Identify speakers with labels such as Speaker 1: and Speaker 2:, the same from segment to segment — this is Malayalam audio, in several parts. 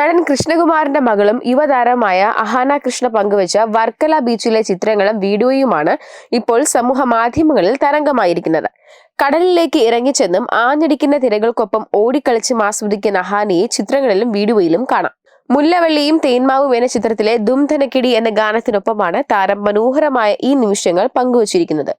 Speaker 1: നടൻ കൃഷ്ണകുമാറിന്റെ മകളും യുവതാരമായ അഹാന കൃഷ്ണ പങ്കുവച്ച വർക്കല ബീച്ചിലെ ചിത്രങ്ങളും വീഡിയോയുമാണ് ഇപ്പോൾ സമൂഹ മാധ്യമങ്ങളിൽ തരംഗമായിരിക്കുന്നത്. കടലിലേക്ക് ഇറങ്ങിച്ചെന്നും ആഞ്ഞടിക്കുന്ന തിരകൾക്കൊപ്പം ഓടിക്കളിച്ചും ആസ്വദിക്കുന്ന അഹാനയെ ചിത്രങ്ങളിലും വീഡിയോയിലും കാണാം. മുല്ലവള്ളിയും തേന്മാവും എന്ന ചിത്രത്തിലെ ദുംധനക്കിടി എന്ന ഗാനത്തിനൊപ്പമാണ് താരം മനോഹരമായ ഈ നിമിഷങ്ങൾ പങ്കുവച്ചിരിക്കുന്നത്.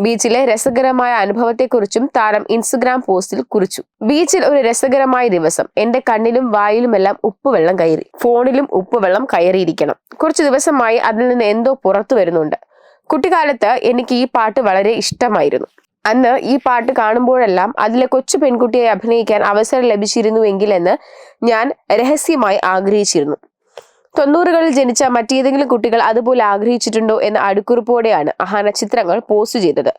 Speaker 1: ബീച്ചിലെ രസകരമായ അനുഭവത്തെക്കുറിച്ചും താരം ഇൻസ്റ്റഗ്രാം പോസ്റ്റിൽ കുറിച്ചു. ബീച്ചിൽ ഒരു രസകരമായ ദിവസം. എന്റെ കണ്ണിലും വായിലുമെല്ലാം ഉപ്പുവെള്ളം കയറി. ഫോണിലും ഉപ്പുവെള്ളം കയറിയിരിക്കണം. കുറച്ചു ദിവസമായി അതിൽ നിന്ന് എന്തോ പുറത്തു വരുന്നുണ്ട്. കുട്ടിക്കാലത്ത് എനിക്ക് ഈ പാട്ട് വളരെ ഇഷ്ടമായിരുന്നു. അന്ന് ഈ പാട്ട് കാണുമ്പോഴെല്ലാം അതിലെ കൊച്ചു പെൺകുട്ടിയെ അഭിനയിക്കാൻ അവസരം ലഭിച്ചിരുന്നുവെങ്കിൽ എന്ന് ഞാൻ രഹസ്യമായി ആഗ്രഹിച്ചിരുന്നു. തൊണ്ണൂറുകളിൽ ജനിച്ച മറ്റേതെങ്കിലും കുട്ടികൾ അതുപോലെ ആഗ്രഹിച്ചിട്ടുണ്ടോ എന്ന അടുക്കുറിപ്പോടെയാണ് അഹാന ചിത്രങ്ങൾ പോസ്റ്റ് ചെയ്തത്.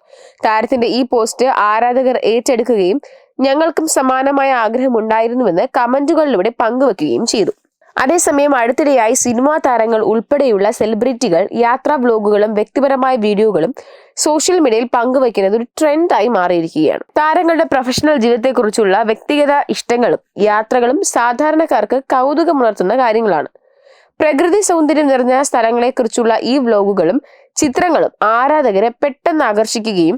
Speaker 1: താരത്തിന്റെ ഈ പോസ്റ്റ് ആരാധകർ ഏറ്റെടുക്കുകയും ഞങ്ങൾക്കും സമാനമായ ആഗ്രഹം ഉണ്ടായിരുന്നുവെന്ന് കമന്റുകളിലൂടെ പങ്കുവെക്കുകയും ചെയ്തു. അതേസമയം അടുത്തിടെയായി സിനിമാ താരങ്ങൾ ഉൾപ്പെടെയുള്ള സെലിബ്രിറ്റികൾ യാത്രാ വ്ലോഗുകളും വ്യക്തിപരമായ വീഡിയോകളും സോഷ്യൽ മീഡിയയിൽ പങ്കുവയ്ക്കുന്നത് ഒരു ട്രെൻഡായി മാറിയിരിക്കുകയാണ്. താരങ്ങളുടെ പ്രൊഫഷണൽ ജീവിതത്തെക്കുറിച്ചുള്ള വ്യക്തിഗത ഇഷ്ടങ്ങളും യാത്രകളും സാധാരണക്കാർക്ക് കൗതുകമുണർത്തുന്ന കാര്യങ്ങളാണ്. പ്രകൃതി സൗന്ദര്യം നിറഞ്ഞ സ്ഥലങ്ങളെക്കുറിച്ചുള്ള ഈ വ്ലോഗുകളും ചിത്രങ്ങളും ആരാധകരെ പെട്ടെന്ന് ആകർഷിക്കുകയും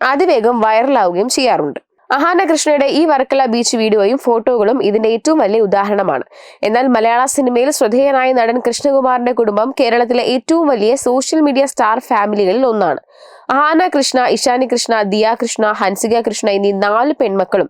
Speaker 1: അതിവേഗം വൈറലാവുകയും ചെയ്യാറുണ്ട്. അഹാന കൃഷ്ണയുടെ ഈ വർക്കല ബീച്ച് വീഡിയോയും ഫോട്ടോകളും ഇതിന്റെ ഏറ്റവും വലിയ ഉദാഹരണമാണ്. എന്നാൽ മലയാള സിനിമയിൽ ശ്രദ്ധേയനായ നടൻ കൃഷ്ണകുമാറിന്റെ കുടുംബം കേരളത്തിലെ ഏറ്റവും വലിയ സോഷ്യൽ മീഡിയ സ്റ്റാർ ഫാമിലികളിൽ ഒന്നാണ്. അഹാന കൃഷ്ണ ഇഷാനി കൃഷ്ണ ദിയ കൃഷ്ണ ഹൻസിക കൃഷ്ണ എന്നീ നാല് പെൺമക്കളും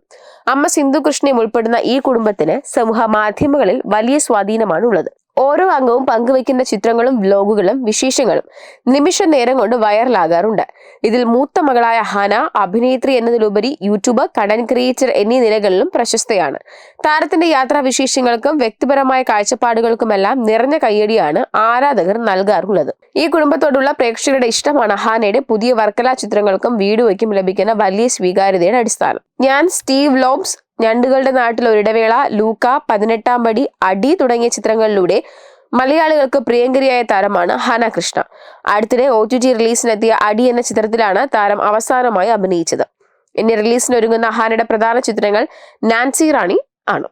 Speaker 1: അമ്മ സിന്ധു കൃഷ്ണയും ഉൾപ്പെടുന്ന ഈ കുടുംബത്തിന് സമൂഹ മാധ്യമങ്ങളിൽ വലിയ സ്വാധീനമാണ് ഉള്ളത് ഓരോ അംഗവും പങ്കുവയ്ക്കുന്ന ചിത്രങ്ങളും വ്ലോഗുകളും വിശേഷങ്ങളും നിമിഷ നേരം കൊണ്ട് വൈറലാകാറുണ്ട്. ഇതിൽ മൂത്ത മകളായ ഹന അഭിനേത്രി എന്നതിലുപരി യൂട്യൂബർ കണ്ടന്റ് ക്രിയേറ്റർ എന്നീ നിലകളിലും പ്രശസ്തയാണ്. താരത്തിന്റെ യാത്രാ വിശേഷങ്ങൾക്കും വ്യക്തിപരമായ കാഴ്ചപ്പാടുകൾക്കുമെല്ലാം നിറഞ്ഞ കയ്യടിയാണ് ആരാധകർ നൽകാറുള്ളത്. ഈ കുടുംബത്തോടുള്ള പ്രേക്ഷകരുടെ ഇഷ്ടമാണ് ഹാനയുടെ പുതിയ വർക്കല ചിത്രങ്ങൾക്കും വീഡിയോയ്ക്കും ലഭിക്കുന്ന വലിയ സ്വീകാര്യതയുടെ അടിസ്ഥാനം. ഞാൻ സ്റ്റീവ് ലോബ്സ് ഞണ്ടുകളുടെ നാട്ടിൽ ഒരിടവേള ലൂക്ക പതിനെട്ടാം പടി അടി തുടങ്ങിയ ചിത്രങ്ങളിലൂടെ മലയാളികൾക്ക് പ്രിയങ്കരിയായ താരമാണ് ഹന കൃഷ്ണ. അടുത്തിടെ ഒ ടി ടി റിലീസിനെത്തിയ അടി എന്ന ചിത്രത്തിലാണ് താരം അവസാനമായി അഭിനയിച്ചത്. ഇനി റിലീസിനൊരുങ്ങുന്ന ഹാനയുടെ പ്രധാന ചിത്രങ്ങൾ നാൻസി റാണി ആണ്.